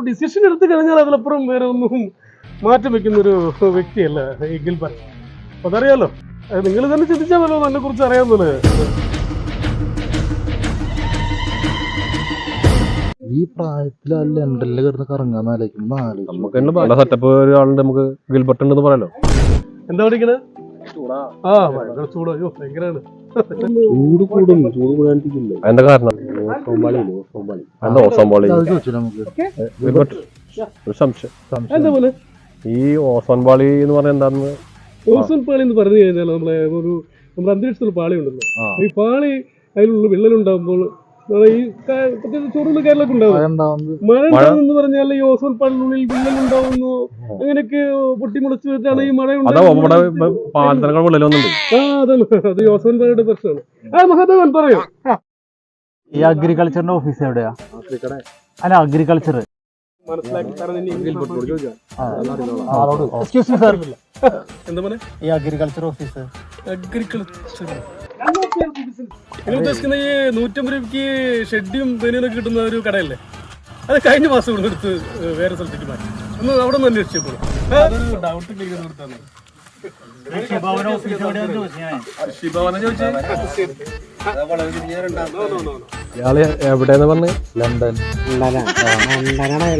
ഒരു ഡിസിഷൻ എടുത്തു കഴിഞ്ഞാൽ അതിലപ്പുറം വേറെ ഒന്നും മാറ്റം വെക്കുന്ന ഒരു വ്യക്തിയല്ല ഈ പറയാം. അപ്പൊ അതറിയാലോ. നിങ്ങൾ തന്നെ ചിന്തിച്ചാൽ മതി എന്നെ കുറിച്ച് അറിയാവുന്നത്? ഈ പ്രായത്തിൽ ആ ലണ്ടനിൽ കിടന്ന് കറങ്ങാൻ ആലോചിക്കുമ്പോ നമുക്ക് തന്നെ പല സെറ്റപ്പ് ഒരാളുണ്ട് നമുക്ക് ഗിൽബർട്ട് ഉണ്ടെന്ന് പറയാലോ. എന്താ പഠിക്കണേ? ആ ഭയങ്കര ചൂടാ. അയ്യോ ഭയങ്കരാണ്. ചൂട് കൂടും ചൂട് കൂടാണ്ടിരിക്കില്ല അതിന്റെ കാരണം? ഓസോംപാളി എന്താ ഓസോൺ പാളി ചോദിച്ചു നമുക്ക്. ഗിൽബർട്ട് ഒരു സംശയം. എന്താ ഈ ഓസോൺ പാളി എന്ന് പറഞ്ഞാൽ എന്താന്ന്? ഓസോൺ പാളി എന്ന് പറഞ്ഞു കഴിഞ്ഞാൽ നമ്മളെ ഒരു നമ്മുടെ അന്തരീക്ഷത്തിൽ പാളി ഉണ്ടല്ലോ ഈ പാളി അതിലുള്ള വിള്ളലുണ്ടാകുമ്പോൾ ഈ ചോറുള്ള കേരളമൊക്കെ ഉണ്ടാവും മഴ ഉണ്ടാകുന്നു പറഞ്ഞാൽ ഈ ഓസോൺ പാളിനുള്ളിൽ വിള്ളൽ ഉണ്ടാവുന്നു അങ്ങനെയൊക്കെ പൊട്ടിമുളച്ച് വെച്ചാണ് ഈ മഴ അതാ ഓസോൺ പാളിയുടെ പ്രശ്നമാണ്. ആ മഹാദേവൻ പറയൂ. ഈ അഗ്രികൾച്ചറിന്റെ ഓഫീസ് എവിടെയാ? അല്ല അഗ്രികൾച്ചർ മനസ്സിലാക്കി എക്സ്ക്യൂസ് മീ സാർ എന്താ പറയാ ഈ അഗ്രികൾച്ചർ ഓഫീസ് അഗ്രികൾച്ചർ നിങ്ങൾ ഉദ്ദേശിക്കുന്ന ഈ നൂറ്റമ്പത് രൂപയ്ക്ക് ഷെഡിയും ബനിയനൊക്കെ കിട്ടുന്ന ഒരു കടയല്ലേ? അത് കഴിഞ്ഞ മാസം ഇവിടെ എടുത്ത് വേറെ സ്ഥലത്തേക്ക് മാറ്റി. ഒന്ന് അവിടെ നിന്ന് അന്വേഷിച്ചപ്പോൾ ഡൗട്ട് ക്ലിയർ കൊടുത്താണ് ഇയാൾ എവിടെയെന്ന് പറഞ്ഞ്? ലണ്ടൻ. ലണ്ടനാണ്